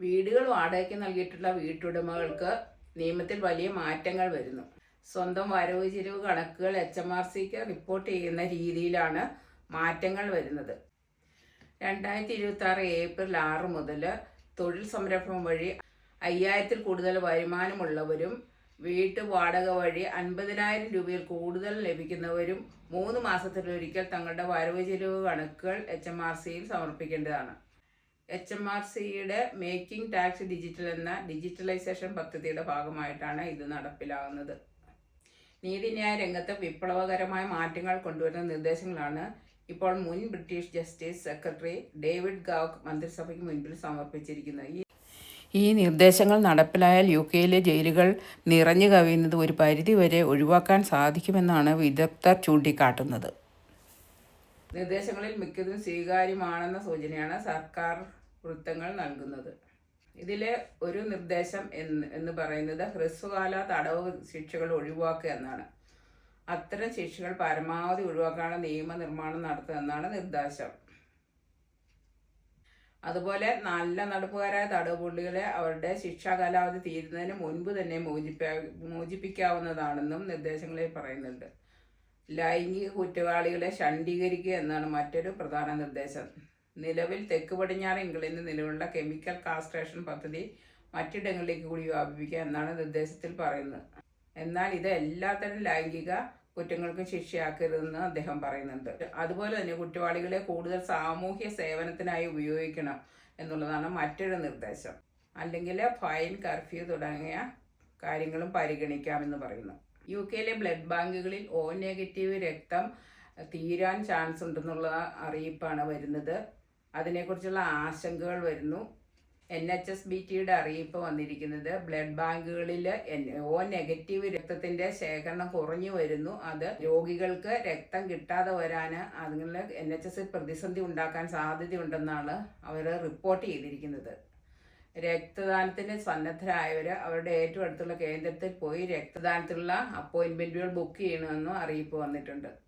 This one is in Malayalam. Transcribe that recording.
വീടുകൾ വാടകയ്ക്ക് നൽകിയിട്ടുള്ള വീട്ടുടമകൾക്ക് നിയമത്തിൽ വലിയ മാറ്റങ്ങൾ വരുന്നു. സ്വന്തം വരവ് ചിലവ് കണക്കുകൾ എച്ച് എം ആർ സിക്ക് റിപ്പോർട്ട് ചെയ്യുന്ന രീതിയിലാണ് മാറ്റങ്ങൾ വരുന്നത്. രണ്ടായിരത്തി ഇരുപത്തി ആറ് ഏപ്രിൽ ആറ് മുതൽ തൊഴിൽ സംരംഭം വഴി അയ്യായിരത്തിൽ കൂടുതൽ വരുമാനമുള്ളവരും വീട്ടു വാടക വഴി അൻപതിനായിരം രൂപയിൽ കൂടുതൽ ലഭിക്കുന്നവരും മൂന്ന് മാസത്തിലൊരിക്കൽ തങ്ങളുടെ വരവ് ചെലവ് കണക്കുകൾ എച്ച് എം ആർ സിയിൽ സമർപ്പിക്കേണ്ടതാണ്. എച്ച് എം ആർ സിയുടെ മേക്കിംഗ് ടാക്സ് ഡിജിറ്റൽ എന്ന ഡിജിറ്റലൈസേഷൻ പദ്ധതിയുടെ ഭാഗമായിട്ടാണ് ഇത് നടപ്പിലാകുന്നത്. നീതിന്യായ രംഗത്ത് വിപ്ലവകരമായ മാറ്റങ്ങൾ കൊണ്ടുവരുന്ന നിർദ്ദേശങ്ങളാണ് ഇപ്പോൾ മുൻ British justice secretary David Gauke മന്ത്രിസഭയ്ക്ക് മുൻപിൽ സമർപ്പിച്ചിരിക്കുന്നത്. ഈ നിർദ്ദേശങ്ങൾ നടപ്പിലായാൽ യു കെയിലെ ജയിലുകൾ നിറഞ്ഞു കവിയുന്നത് ഒരു പരിധിവരെ ഒഴിവാക്കാൻ സാധിക്കുമെന്നാണ് വിദഗ്ധർ ചൂണ്ടിക്കാട്ടുന്നത്. നിർദ്ദേശങ്ങളിൽ മിക്കതും സ്വീകാര്യമാണെന്ന സൂചനയാണ് സർക്കാർ വൃത്തങ്ങൾ നൽകുന്നത്. ഇതിലെ ഒരു നിർദ്ദേശം എന്ന് എന്ന് പറയുന്നത് ഹ്രസ്വകാല തടവ് ശിക്ഷകൾ ഒഴിവാക്കുക എന്നാണ്. അത്തരം ശിക്ഷകൾ പരമാവധി ഒഴിവാക്കാനുള്ള നിയമനിർമ്മാണം നടത്തുക എന്നാണ് നിർദ്ദേശം. അതുപോലെ നല്ല നടപ്പുകാരായ തടവുപുള്ളികളെ അവരുടെ ശിക്ഷാ കാലാവധി തീരുന്നതിന് മുൻപ് തന്നെ മോചിപ്പ മോചിപ്പിക്കാവുന്നതാണെന്നും നിർദ്ദേശങ്ങളിൽ പറയുന്നുണ്ട്. ലൈംഗിക കുറ്റവാളികളെ ശണ്ഡീകരിക്കുക എന്നാണ് മറ്റൊരു പ്രധാന നിർദ്ദേശം. നിലവിൽ തെക്ക് പടിഞ്ഞാറ് ഇംഗ്ലണ്ടിൽ നിലവിലുള്ള കെമിക്കൽ കാസ്ട്രേഷൻ പദ്ധതി മറ്റിടങ്ങളിലേക്ക് കൂടി വ്യാപിപ്പിക്കുക എന്നാണ് നിർദ്ദേശത്തിൽ പറയുന്നത്. എന്നാൽ ഇത് എല്ലാത്തരം ലൈംഗിക കുറ്റങ്ങൾക്കും ശിക്ഷയാക്കരുതെന്ന് അദ്ദേഹം പറയുന്നുണ്ട്. അതുപോലെ തന്നെ കുറ്റവാളികളെ കൂടുതൽ സാമൂഹ്യ സേവനത്തിനായി ഉപയോഗിക്കണം എന്നുള്ളതാണ് മറ്റൊരു നിർദ്ദേശം. അല്ലെങ്കിൽ ഫൈൻ കർഫ്യൂ തുടങ്ങിയ കാര്യങ്ങളും പരിഗണിക്കാമെന്ന് പറയുന്നു. യു കെയിലെ ബ്ലഡ് ബാങ്കുകളിൽ ഒ നെഗറ്റീവ് രക്തം തീരാൻ ചാൻസ് ഉണ്ടെന്നുള്ള അറിയിപ്പാണ് വരുന്നത്. അതിനെക്കുറിച്ചുള്ള ആശങ്കകൾ വരുന്നു. എൻ എച്ച് എസ് ബി ടിയുടെ അറിയിപ്പ് വന്നിരിക്കുന്നത് ബ്ലഡ് ബാങ്കുകളിൽ ഓ നെഗറ്റീവ് രക്തത്തിന്റെ ശേഖരണം കുറഞ്ഞു വരുന്നു. അത് രോഗികൾക്ക് രക്തം കിട്ടാതെ വരാൻ അതിൽ എൻ എച്ച് എസ് പ്രതിസന്ധി ഉണ്ടാക്കാൻ സാധ്യതയുണ്ടെന്നാണ് അവർ റിപ്പോർട്ട് ചെയ്തിരിക്കുന്നത്. രക്തദാനത്തിന് സന്നദ്ധരായവർ അവരുടെ ഏറ്റവും അടുത്തുള്ള കേന്ദ്രത്തിൽ പോയി രക്തദാനത്തിനുള്ള അപ്പോയിൻമെന്റുകൾ ബുക്ക് ചെയ്യണമെന്നും അറിയിപ്പ് വന്നിട്ടുണ്ട്.